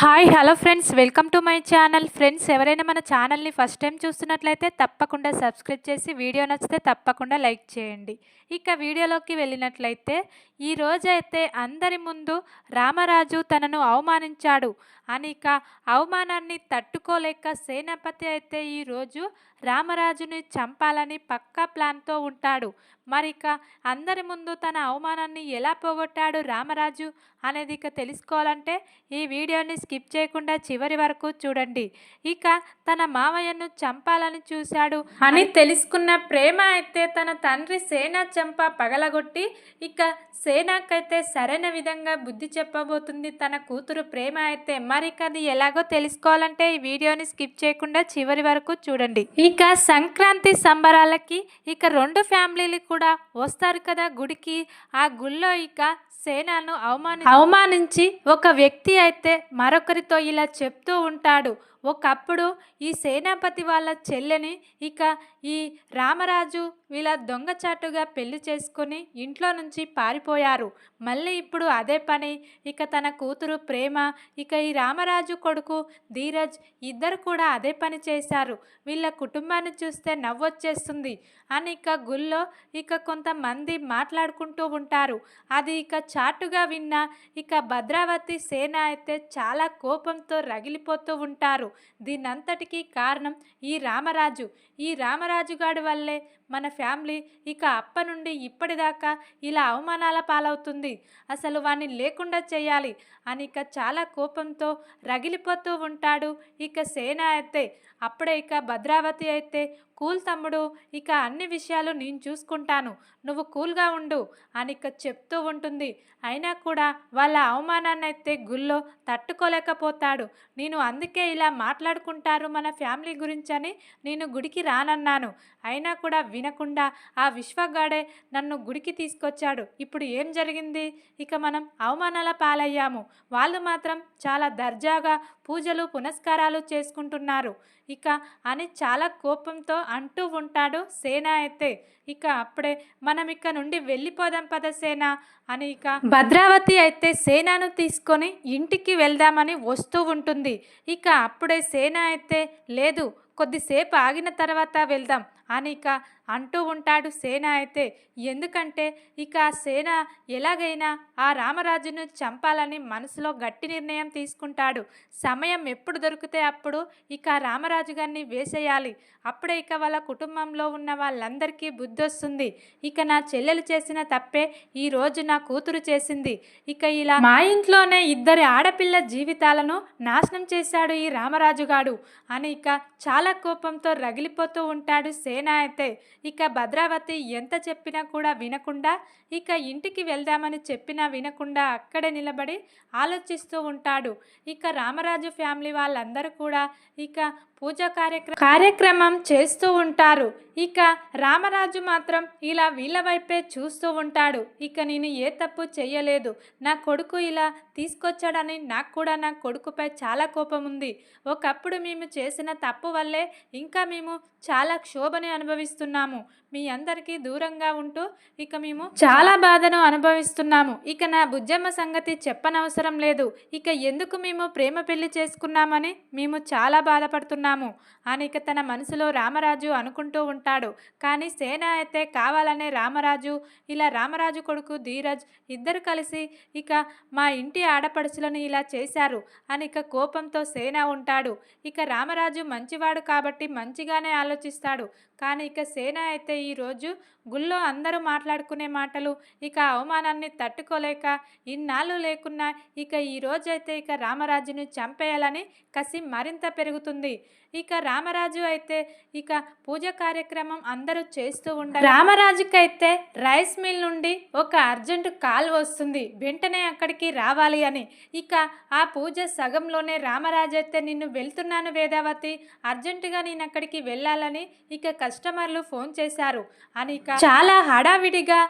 Hi hello friends. Welcome to my channel. Friends ఎవరైనా మన ఛానల్ని ఫస్ట్ టైం చూస్తున్నట్లయితే తప్పకుండా సబ్స్క్రైబ్ చేసి వీడియో నచ్చితే తప్పకుండా లైక్ చేయండి. ఇక వీడియోలోకి వెళ్ళినట్లయితే ఈ రోజైతే అందరి ముందు రామరాజు తనను అవమానించాడు. అని ఇక అవమానాన్ని తట్టుకోలేక సేనాపతి అయితే ఈరోజు రామరాజుని చంపాలని పక్కా ప్లాన్తో ఉంటాడు. మరి ఇక అందరి ముందు తన అవమానాన్ని ఎలా పోగొట్టాడు రామరాజు అనేది ఇక తెలుసుకోవాలంటే ఈ వీడియోని స్కిప్ చేయకుండా చివరి వరకు చూడండి. ఇక తన మావయ్యను చంపాలని చూశాడు. అని తెలుసుకున్న ప్రేమ అయితే తన తండ్రి సేనా చంప పగలగొట్టి ఇక సేనాకైతే సరైన విధంగా బుద్ధి చెప్పబోతుంది తన కూతురు ప్రేమ అయితే. మరి ఇక అది ఎలాగో తెలుసుకోవాలంటే ఈ వీడియోని స్కిప్ చేయకుండా చివరి వరకు చూడండి. ఇక సంక్రాంతి సంబరాలకి ఇక రెండు ఫ్యామిలీలు కూడా వస్తారు కదా గుడికి. ఆ గుళ్ళో ఇక సేనాను అవమాని అవమానించి ఒక వ్యక్తి అయితే మరొకరితో ఇలా చెప్తూ ఉంటాడు. ఒకప్పుడు ఈ సేనాపతి వాళ్ళ చెల్లెని ఇక ఈ రామరాజు వీళ్ళ దొంగచాటుగా పెళ్ళి చేసుకొని ఇంట్లో నుంచి పారిపోయారు. మళ్ళీ ఇప్పుడు అదే పని. ఇక తన కూతురు ప్రేమ ఇక ఈ రామరాజు కొడుకు ధీరజ్ ఇద్దరు కూడా అదే పని చేశారు. వీళ్ళ కుటుంబాన్ని చూస్తే నవ్వొచ్చేస్తుంది. అని ఇక గుళ్ళో ఇక కొంతమంది మాట్లాడుకుంటూ ఉంటారు. అది ఇక చాటుగా విన్న ఇక భద్రావతి సేన అయితే చాలా కోపంతో రగిలిపోతూ ఉంటారు. దీన్నంతటికీ కారణం ఈ రామరాజు. ఈ రామరాజు గాడి వల్లే మన ఫ్యామిలీ ఇక అప్ప నుండి ఇప్పటిదాకా ఇలా అవమానాల పాలవుతుంది. అసలు వాణ్ణి లేకుండా చేయాలి అని ఇక చాలా కోపంతో రగిలిపోతూ ఉంటాడు ఇక సేన అయితే. అప్పుడే ఇక భద్రావతి అయితే కూల్ తమ్ముడు ఇక అన్ని విషయాలు నేను చూసుకుంటాను నువ్వు కూల్గా ఉండు అని ఇక చెప్తూ ఉంటుంది. అయినా కూడా వాళ్ళ అవమానాన్ని అయితే గుళ్ళో తట్టుకోలేకపోతాడు. నేను అందుకే ఇలా మాట్లాడుకుంటారు మన ఫ్యామిలీ గురించి అని నేను గుడికి రానన్నాను. అయినా కూడా వినకుండా ఆ విశ్వగాడే నన్ను గుడికి తీసుకొచ్చాడు. ఇప్పుడు ఏం జరిగింది? ఇక మనం అవమానాల పాలయ్యాము. వాళ్ళు మాత్రం చాలా దర్జాగా పూజలు పునస్కారాలు చేసుకుంటున్నారు. ఇక అని చాలా కోపంతో అంటూ ఉంటాడు సేన అయితే. ఇక అప్పుడే మనం ఇక నుండి వెళ్ళిపోదాం పద సేన అని ఇక భద్రావతి అయితే సేనాను తీసుకొని ఇంటికి వెళ్దామని వస్తూ ఉంటుంది. ఇక అప్పుడే సేన అయితే లేదు కొద్దిసేపు ఆగిన తర్వాత వెళ్దాం అని ఇక అంటూ ఉంటాడు సేన అయితే. ఎందుకంటే ఇక ఆ సేన ఎలాగైనా ఆ రామరాజును చంపాలని మనసులో గట్టి నిర్ణయం తీసుకుంటాడు. సమయం ఎప్పుడు దొరికితే అప్పుడు ఇక రామరాజు గారిని వేసేయాలి. అప్పుడే ఇక వాళ్ళ కుటుంబంలో ఉన్న వాళ్ళందరికీ బుద్ధి వస్తుంది ఇక నా చెల్లెలు చేసిన తప్పే ఈ రోజు నా కూతురు చేసింది. ఇక ఇలా మా ఇంట్లోనే ఇద్దరి ఆడపిల్ల జీవితాలను నాశనం చేశాడు ఈ రామరాజుగాడు అని ఇక చాలా కోపంతో రగిలిపోతూ ఉంటాడు సేన అయితే. ఇక భద్రావతి ఎంత చెప్పినా కూడా వినకుండా ఇక ఇంటికి వెళ్దామని చెప్పినా వినకుండా అక్కడే నిలబడి ఆలోచిస్తూ ఉంటాడు. ఇక రామరాజు ఫ్యామిలీ వాళ్ళందరూ కూడా ఇక పూజ కార్యక్రమం కార్యక్రమం చేస్తూ ఉంటారు. ఇక రామరాజు మాత్రం ఇలా వీళ్ళ వైపే చూస్తూ ఉంటాడు. ఇక నేను ఏ తప్పు చేయలేదు నా కొడుకు ఇలా తీసుకొచ్చాడని నాకు కూడా నా కొడుకుపై చాలా కోపం ఉంది. ఒకప్పుడు మేము చేసిన తప్పు వల్లే ఇంకా మేము చాలా క్షోభని అనుభవిస్తున్నాము. మీ అందరికీ దూరంగా ఉంటూ ఇక మేము చాలా చాలా బాధను అనుభవిస్తున్నాము. ఇక నా బుజ్జమ్మ సంగతి చెప్పనవసరం లేదు. ఇక ఎందుకు మేము ప్రేమ పెళ్ళి చేసుకున్నామని మేము చాలా బాధపడుతున్నాము అని ఇక తన మనసులో రామరాజు అనుకుంటూ ఉంటాడు. కానీ సేన అయితే కావాలనే రామరాజు ఇలా రామరాజు కొడుకు ధీరజ్ ఇద్దరు కలిసి ఇక మా ఇంటి ఆడపడుచులను ఇలా చేశారు అని ఇక కోపంతో సేన ఉంటాడు. ఇక రామరాజు మంచివాడు కాబట్టి మంచిగానే ఆలోచిస్తాడు. కానీ ఇక సేన అయితే ఈరోజు గుళ్ళో అందరూ మాట్లాడుకునే మాటలు ఇక అవమానాన్ని తట్టుకోలేక ఇన్నాళ్ళు లేకున్నా ఇక ఈ రోజైతే ఇక రామరాజును చంపేయాలని కసి మరింత పెరుగుతుంది. ఇక రామరాజు అయితే ఇక పూజ కార్యక్రమం అందరూ చేస్తూ ఉంటారు రామరాజుకైతే రైస్ మిల్ నుండి ఒక అర్జెంటు కాల్ వస్తుంది. వెంటనే అక్కడికి రావాలి అని. ఇక ఆ పూజ సగంలోనే రామరాజు అయితే నిన్ను వెళ్తున్నాను వేదావతి అర్జెంటుగా నేను అక్కడికి వెళ్ళాలని ఇక కస్టమర్లు ఫోన్ చేశారు. అని ఇక చాలా హడావిడిగా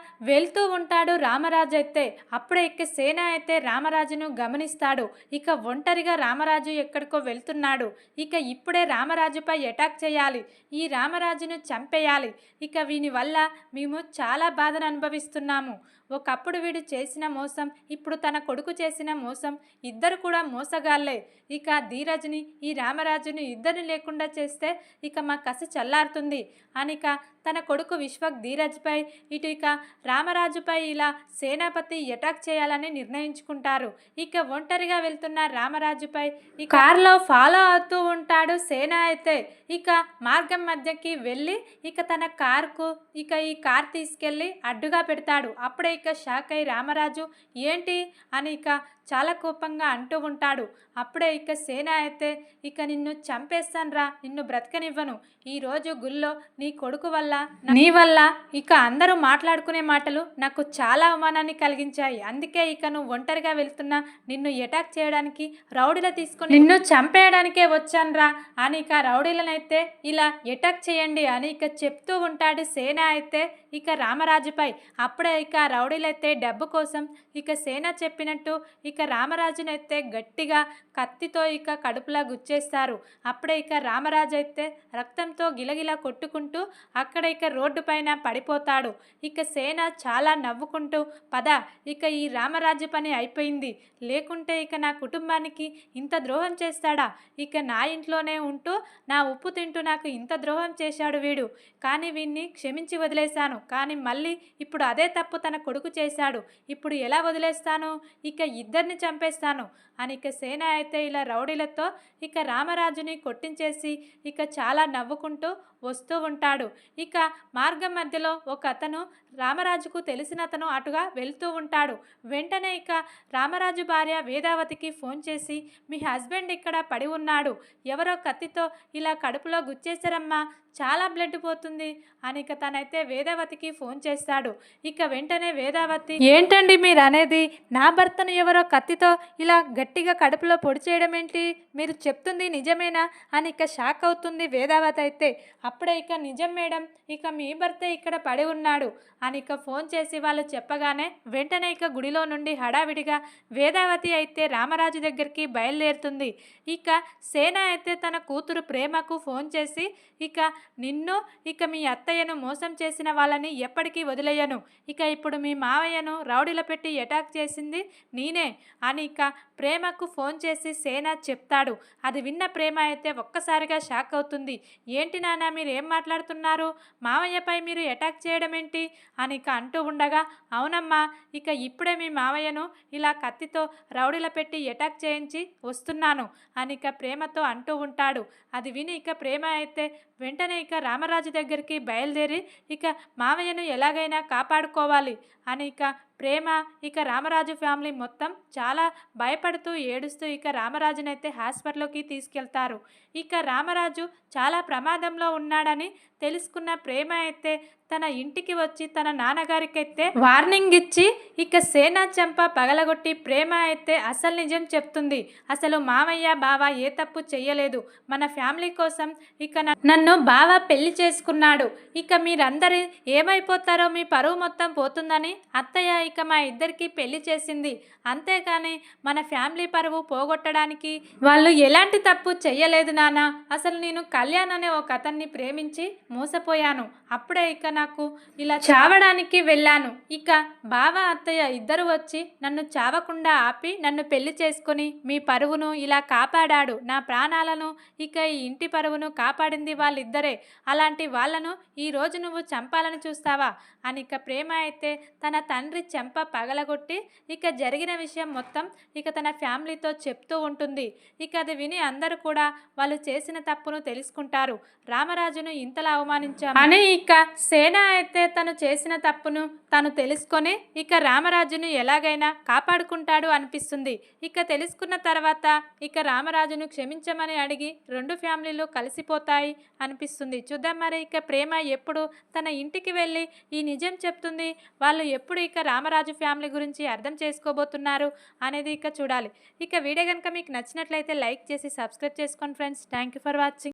వెళ్తూ ఉంటాడు రామరాజు అయితే. అప్పుడే ఇక సేన అయితే రామరాజును గమనిస్తాడు. ఇక ఒంటరిగా రామరాజు ఎక్కడికో వెళ్తున్నాడు. ఇక ఇప్పుడే రామరాజుపై అటాక్ చేయాలి. ఈ రామరాజును చంపేయాలి. ఇక వీని వల్ల మేము చాలా బాధను అనుభవిస్తున్నాము. ఒకప్పుడు వీడు చేసిన మోసం ఇప్పుడు తన కొడుకు చేసిన మోసం ఇద్దరు కూడా మోసగాళ్ళే. ఇక ధీరజ్ని ఈ రామరాజుని ఇద్దరిని లేకుండా చేస్తే ఇక మా కసి చల్లారుతుంది. అనిక తన కొడుకు విశ్వక్ ధీరజ్పై ఇటు ఇక రామరాజుపై ఇలా సేనాపతి అటాక్ చేయాలని నిర్ణయించుకుంటారు. ఇక ఒంటరిగా వెళ్తున్న రామరాజుపై ఈ కారులో ఫాలో అవుతూ ఉంటాడు సేన అయితే ఇక మార్గం మధ్యకి వెళ్ళి ఇక తన కారుకు ఇక ఈ కార్ తీసుకెళ్ళి అడ్డుగా పెడతాడు. అప్పుడే ఇక షాక్ అయి రామరాజు ఏంటి? అని ఇక చాలా కోపంగా అంటూ ఉంటాడు. అప్పుడే ఇక సేన అయితే ఇక నిన్ను చంపేస్తాన్రా నిన్ను బ్రతకనివ్వను. ఈరోజు గుళ్ళో నీ కొడుకు వల్ల నీ వల్ల? ఇక అందరూ మాట్లాడుకునే మాటలు నాకు చాలా అవమానాన్ని కలిగించాయి. అందుకే ఇక నువ్వు ఒంటరిగా వెళ్తున్నా నిన్ను అటాక్ చేయడానికి రౌడీల తీసుకుని నిన్ను చంపేయడానికే వచ్చాన్రా అని ఇక రౌడీలనైతే ఇలా అటాక్ చేయండి అని ఇక చెప్తూ ఉంటాడు సేన అయితే. ఇక రామరాజుపై అప్పుడే ఇక రౌడీలైతే డబ్బు కోసం ఇక సేన చెప్పినట్టు ఇక రామరాజునైతే గట్టిగా కత్తితో ఇక కడుపులా గుచ్చేస్తారు. అప్పుడే ఇక రామరాజు అయితే రక్తంతో గిలగిలా కొట్టుకుంటూ అక్కడ ఇక రోడ్డు పైన పడిపోతాడు. ఇక సేన చాలా నవ్వుకుంటూ పద ఇక ఈ రామరాజు పని అయిపోయింది. లేకుంటే ఇక నా కుటుంబానికి ఇంత ద్రోహం చేస్తాడా? ఇక నా ఇంట్లోనే ఉంటూ నా ఉప్పు తింటూ నాకు ఇంత ద్రోహం చేశాడు వీడు. కానీ వీణ్ణి క్షమించి వదిలేశాను. కానీ మళ్ళీ ఇప్పుడు అదే తప్పు తన కొడుకు చేశాడు. ఇప్పుడు ఎలా వదిలేస్తాను? ఇక ఇద్దరిని చంపేస్తాను. అని ఇక సేన అయితే ఇలా రౌడీలతో ఇక రామరాజుని కొట్టించేసి ఇక చాలా నవ్వుకుంటూ వస్తూ ఉంటాడు. ఇక మార్గం మధ్యలో ఒక అతను రామరాజుకు తెలిసిన అతను అటుగా వెళ్తూ ఉంటాడు. వెంటనే ఇక రామరాజు భార్య వేదావతికి ఫోన్ చేసి మీ హస్బెండ్ ఇక్కడ పడి ఉన్నాడు. ఎవరో కత్తితో ఇలా కడుపులో గుచ్చేశారమ్మా. చాలా బ్లడ్ పోతుంది. అని ఇక తనైతే వేదావతికి ఫోన్ చేస్తాడు. ఇక వెంటనే వేదావతి ఏంటండి మీరు అనేది నా భర్తను ఎవరో కత్తితో ఇలా గట్టిగా కడుపులో పొడి చేయడం ఏంటి మీరు చెప్తుంది నిజమేనా? అని ఇక షాక్ అవుతుంది వేదావతి అయితే. అప్పుడే ఇక నిజం మేడం. ఇక మీ భర్త ఇక్కడ పడి ఉన్నాడు. అని ఇక ఫోన్ చేసి వాళ్ళు చెప్పగానే వెంటనే ఇక గుడిలో నుండి హడావిడిగా వేదావతి అయితే రామరాజు దగ్గరికి బయలుదేరుతుంది. ఇక సేన అయితే తన కూతురు ప్రేమకు ఫోన్ చేసి ఇక నిన్ను ఇక మీ అత్తయ్యను మోసం చేసిన వాళ్ళని ఎప్పటికీ వదిలేయను. ఇక ఇప్పుడు మీ మావయ్యను రౌడీల పెట్టి అటాక్ చేసింది నేనే. అని ఇక ప్రేమకు ఫోన్ చేసి సేన చెప్తాడు. అది విన్న ప్రేమ అయితే ఒక్కసారిగా షాక్ అవుతుంది. ఏంటి నాన్న మీరు ఏం మాట్లాడుతున్నారు? మావయ్యపై మీరు అటాక్ చేయడం ఏంటి అని ఇక అంటూ ఉండగా అవునమ్మా ఇక ఇప్పుడే మీ మావయ్యను ఇలా కత్తితో రౌడీల పెట్టి అటాక్ చేయించి వస్తున్నాను. అని ఇక ప్రేమతో అంటూ ఉంటాడు. అది విని ఇక ప్రేమ అయితే వెంటనే ఇక రామరాజు దగ్గరికి బయలుదేరి ఇక మావయ్యను ఎలాగైనా కాపాడుకోవాలి అని ఇక ప్రేమ ఇక రామరాజు ఫ్యామిలీ మొత్తం చాలా భయపడుతూ ఏడుస్తూ ఇక రామరాజునైతే హాస్పిటల్లోకి తీసుకెళ్తారు. ఇక రామరాజు చాలా ప్రమాదంలో ఉన్నాడని తెలుసుకున్న ప్రేమ అయితే తన ఇంటికి వచ్చి తన నాన్నగారికి అయితే వార్నింగ్ ఇచ్చి ఇక సేనా చెంప పగలగొట్టి ప్రేమ అయితే అసలు నిజం చెప్తుంది. అసలు మామయ్య బావ ఏ తప్పు చెయ్యలేదు మన ఫ్యామిలీ కోసం ఇక నన్ను బావ పెళ్ళి చేసుకున్నాడు. ఇక మీరందరి ఏమైపోతారో మీ పరువు మొత్తం పోతుందని అత్తయ్య ఇక మా ఇద్దరికి పెళ్ళి చేసింది. అంతేకాని మన ఫ్యామిలీ పరువు పోగొట్టడానికి వాళ్ళు ఎలాంటి తప్పు చెయ్యలేదు నాన్న అసలు నేను కళ్యాణ్ అనే ఒక అతన్ని ప్రేమించి మోసపోయాను. అప్పుడే ఇక నాకు ఇలా చావడానికి వెళ్ళాను. ఇక బావ అత్తయ్య ఇద్దరు వచ్చి నన్ను చావకుండా ఆపి నన్ను పెళ్ళి చేసుకుని మీ పరువును ఇలా కాపాడాడు. నా ప్రాణాలను ఇక ఈ ఇంటి పరువును కాపాడింది వాళ్ళిద్దరే. అలాంటి వాళ్ళను ఈ రోజు నువ్వు చంపాలని చూస్తావా? అని ఇక ప్రేమ అయితే తన తండ్రి చెంప పగలగొట్టి ఇక జరిగిన విషయం మొత్తం ఇక తన ఫ్యామిలీతో చెప్తూ ఉంటుంది. ఇక అది విని అందరూ కూడా వాళ్ళు చేసిన తప్పును తెలుసుకుంటారు. రామరాజును ఇంతలా అవమానించారు అని ఇక సేన అయితే తను చేసిన తప్పును తను తెలుసుకొని ఇక రామరాజును ఎలాగైనా కాపాడుకుంటాడు అనిపిస్తుంది. ఇక తెలుసుకున్న తర్వాత ఇక రామరాజును క్షమించమని అడిగి రెండు ఫ్యామిలీలు కలిసిపోతాయి అనిపిస్తుంది. చూద్దాం మరి ఇక ప్రేమ ఎప్పుడు తన ఇంటికి వెళ్ళి ఈ నిజం చెప్తుంది. వాళ్ళు ఎప్పుడు ఇక రామరాజు ఫ్యామిలీ గురించి అర్థం చేసుకోబోతున్నారు అనేది ఇక చూడాలి. ఇక వీడియో కనుక మీకు నచ్చినట్లయితే లైక్ చేసి సబ్స్క్రైబ్ చేసుకోండి friends. Thank you for watching.